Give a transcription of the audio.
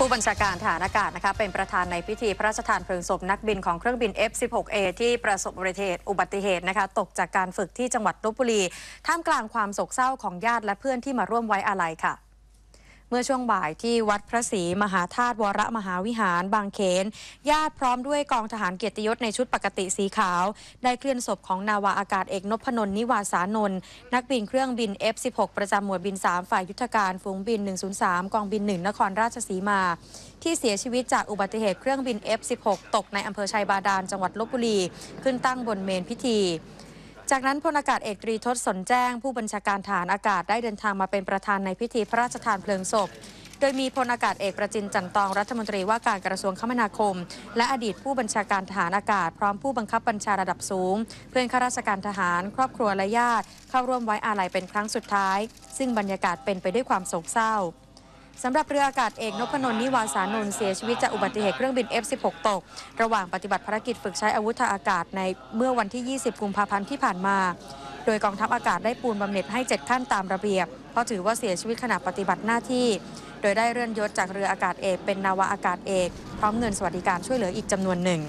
ผู้บัญชาการฐานอากาศนะคะเป็นประธานในพิธีพระราชทานเพลิงศพนักบินของเครื่องบิน F-16A ที่ประสบอุบัติเหตุอุบัติเหตุนะคะตกจากการฝึกที่จังหวัดลบบุรี ท่ามกลางความโศกเศร้าของญาติและเพื่อนที่มาร่วมไว้อาลัยค่ะ เมื่อช่วงบ่ายที่วัดพระศรีมหาธาตุวรมหาวิหารบางเขน ญาติพร้อมด้วยกองทหารเกียรติยศในชุดปกติสีขาว ได้เคลื่อนศพของนาวาอากาศเอกนพนนท์นิวาสานนท์นักบินเครื่องบิน F16 ประจำหมวดบิน 3 ฝ่ายยุทธการฝูงบิน 103 กองบิน 1 นครราชสีมา ที่เสียชีวิตจากอุบัติเหตุเครื่องบิน F16 ตกในอำเภอชัยบาดาลจังหวัดลบบุรี ขึ้นตั้งบนเมนพิธี จากนั้นพลอากาศเอกตรีทศสนแจ้ง ผู้บัญชาการฐานอากาศได้เดินทางมาเป็นประธานในพิธีพระราชทานเพลิงศพ โดยมีพลอากาศเอกประจินจันตองรัฐมนตรีว่าการกระทรวงคมนาคม และอดีตผู้บัญชาการทหารอากาศ พร้อมผู้บังคับบัญชาระดับสูง เพื่อนข้าราชการทหาร ครอบครัวและญาติ เข้าร่วมไว้อาลัยเป็นครั้งสุดท้าย ซึ่งบรรยากาศเป็นไปด้วยความโศกเศร้า สำหรับเรืออากาศเอกนพนนท์นิวาสานนท์เสียชีวิตจากอุบัติเหตุเครื่องบิน F16 ตก ระหว่างปฏิบัติภารกิจฝึกใช้อาวุธทางอากาศในเมื่อวันที่ 20 กุมภาพันธ์ที่ผ่านมา โดยกองทัพอากาศได้ปูนบำเหน็จให้ 7 ขั้นตามระเบียบ เพราะถือว่าเสียชีวิตขณะปฏิบัติหน้าที่ โดยได้เลื่อนยศจากเรืออากาศเอกเป็นนาวาอากาศเอก พร้อมเงินสวัสดิการช่วยเหลืออีกจำนวนหนึ่ง